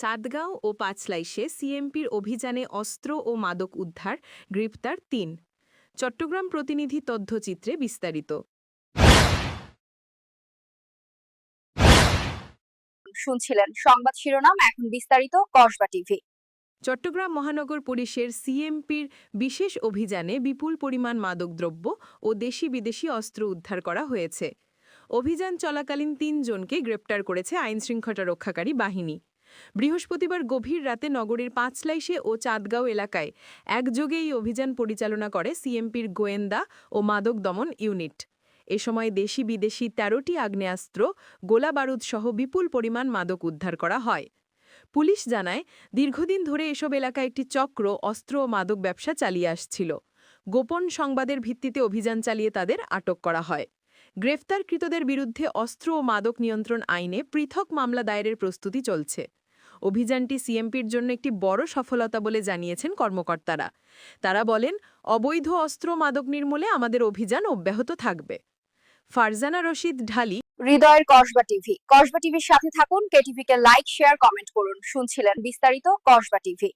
চাঁদগাঁও ও পাঁচলাইশে সিএমপির অভিযানে অস্ত্র ও মাদক উদ্ধার গ্রেপ্তার তিন। চট্টগ্রাম প্রতিনিধি তথ্যচিত্রে বিস্তারিত। শুনছিলেন সংবাদ শিরোনাম এখন বিস্তারিত কসবা টিভি। চট্টগ্রাম মহানগর পুলিশের সিএমপির বিশেষ অভিযানে বিপুল পরিমাণ মাদকদ্রব্য ও দেশি বিদেশি অস্ত্র উদ্ধার করা হয়েছে। অভিযান চলাকালীন তিনজনকে গ্রেপ্তার করেছে আইনশৃঙ্খলা রক্ষাকারী বাহিনী। বৃহস্পতিবার গভীর রাতে নগরীর পাঁচলাইশে ও চাঁদগাঁও এলাকায় একযোগে এই অভিযান পরিচালনা করে সিএমপির গোয়েন্দা ও মাদক দমন ইউনিট। এ সময় দেশি বিদেশি তেরোটি আগ্নেয়াস্ত্র, গোলা বারুদ সহ বিপুল পরিমাণ মাদক উদ্ধার করা হয়। পুলিশ জানায়, দীর্ঘদিন ধরে এসব এলাকায় একটি চক্র, অস্ত্র ও মাদক ব্যবসা চালিয়ে আসছিল। গোপন সংবাদের ভিত্তিতে অভিযান চালিয়ে তাদের আটক করা হয়। গ্রেফতারকৃতদের বিরুদ্ধে অস্ত্র ও মাদক নিয়ন্ত্রণ আইনে পৃথক মামলা দায়েরের প্রস্তুতি চলছে। অভিযানটি সিএমপির জন্য একটি বড় সফলতা বলে জানিয়েছেন কর্মকর্তারা। তারা বলেন, অবৈধ অস্ত্র মাদক নির্মূলে আমাদের অভিযান অব্যাহত থাকবে। ফারজানা রশিদ, ঢালি। হৃদয়ের কসবা টিভি। কসবা টিভির সাথে থাকুন কেটিভিকে লাইক, শেয়ার, কমেন্ট করুন। শুনছিলেন বিস্তারিত কসবা টিভি।